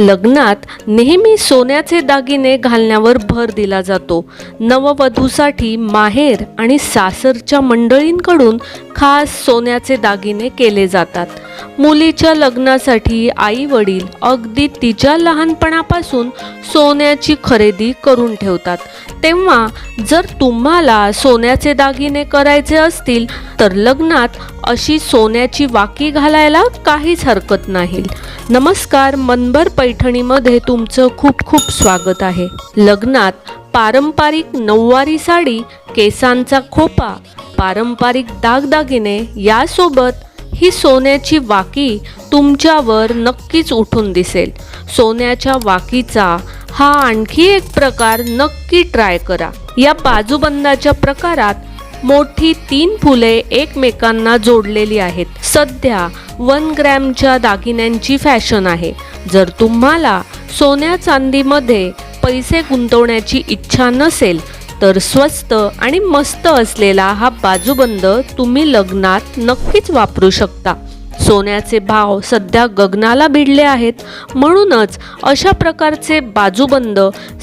लग्नात नेहमी सोन्याचे दागिने घालण्यावर भर दिला जातो. नववधूसाठी माहेर आणि सासरच्या मंडळींकडून खास सोन्याचे दागिने केले जातात. मुलीच्या लग्नासाठी आई वडील अगदी तिच्या लहानपणापासून सोन्याची खरेदी करून ठेवतात. तेव्हा जर तुम्हाला सोन्याचे दागिने करायचे असतील तर लग्नात अशी सोन्याची वाकी घालायला काहीच हरकत नाही. नमस्कार मनभर पैठणीमध्ये तुमचं खूप खूप स्वागत आहे. लग्नात पारंपरिक नऊवारी साडी केसांचा खोपा पारंपरिक दागदागिने यासोबत ही सोन्याची वाकी तुमच्यावर नक्कीच उठून दिसेल. सोन्याच्या वाकीचा हा आणखी एक प्रकार नक्की ट्राय करा. या बाजूबंदाच्या प्रकारात मोठी तीन फुले एकमेकांना जोडलेली आहेत. सध्या वन ग्रॅमच्या दागिन्यांची फॅशन आहे. जर तुम्हाला सोन्या चांदीमध्ये पैसे गुंतवण्याची इच्छा नसेल तर स्वस्त आणि मस्त असलेला हा बाजूबंद तुम्ही लग्नात नक्कीच वापरू शकता. सोन्याचे भाव सध्या गगनाला भिडले आहेत. म्हणूनच अशा प्रकारचे बाजूबंद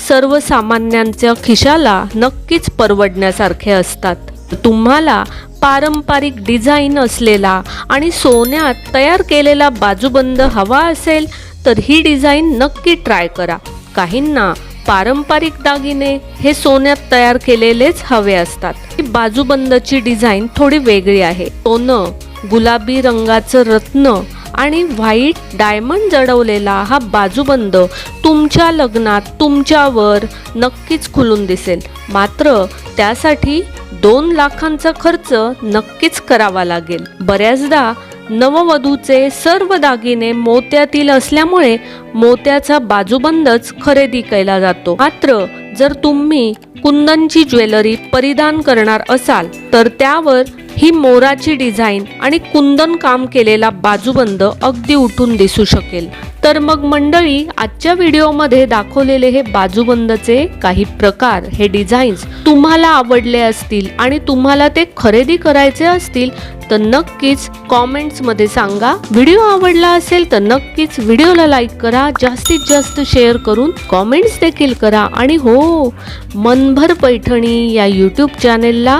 सर्वसामान्यांच्या खिशाला नक्कीच परवडण्यासारखे असतात. तुम्हाला पारंपरिक डिझाईन असलेला आणि सोन्यात तयार केलेला बाजूबंद हवा असेल तर ही डिझाईन नक्की ट्राय करा. काहींना पारंपरिक दागिने हे सोन्यात तयार केलेलेच हवे असतात. बाजूबंदची डिझाईन थोडी वेगळी आहे. सोनं गुलाबी रंगाचं रत्न आणि व्हाईट डायमंड जडवलेला हा बाजूबंद तुमच्या लग्नात तुमच्यावर नक्कीच खुलून दिसेल. मात्र त्यासाठी दोन लाखांचा खर्च नक्कीच करावा लागेल. बऱ्याचदा नववधूचे सर्व दागिने मोत्यातील असल्यामुळे मोत्याचा बाजूबंदच खरेदी केला जातो. मात्र जर तुम्ही कुंदनची ज्वेलरी परिधान करणार असाल तर त्यावर ही मोराची डिझाईन आणि कुंदन काम केलेला बाजूबंद अगदी उठून दिसू शकेल. तर मग मंडळी आजच्या व्हिडिओमध्ये दाखवलेले हे बाजूबंदचे काही प्रकार हे डिझाईन्स तुम्हाला आवडले असतील आणि तुम्हाला ते खरेदी करायचे असतील तर नक्कीच कॉमेंट्समध्ये सांगा. व्हिडिओ आवडला असेल तर नक्कीच व्हिडिओला लाईक करा जास्तीत जास्त शेअर करून कॉमेंट्स देखील करा. आणि हो मनभर पैठणी या यूट्यूब चॅनेलला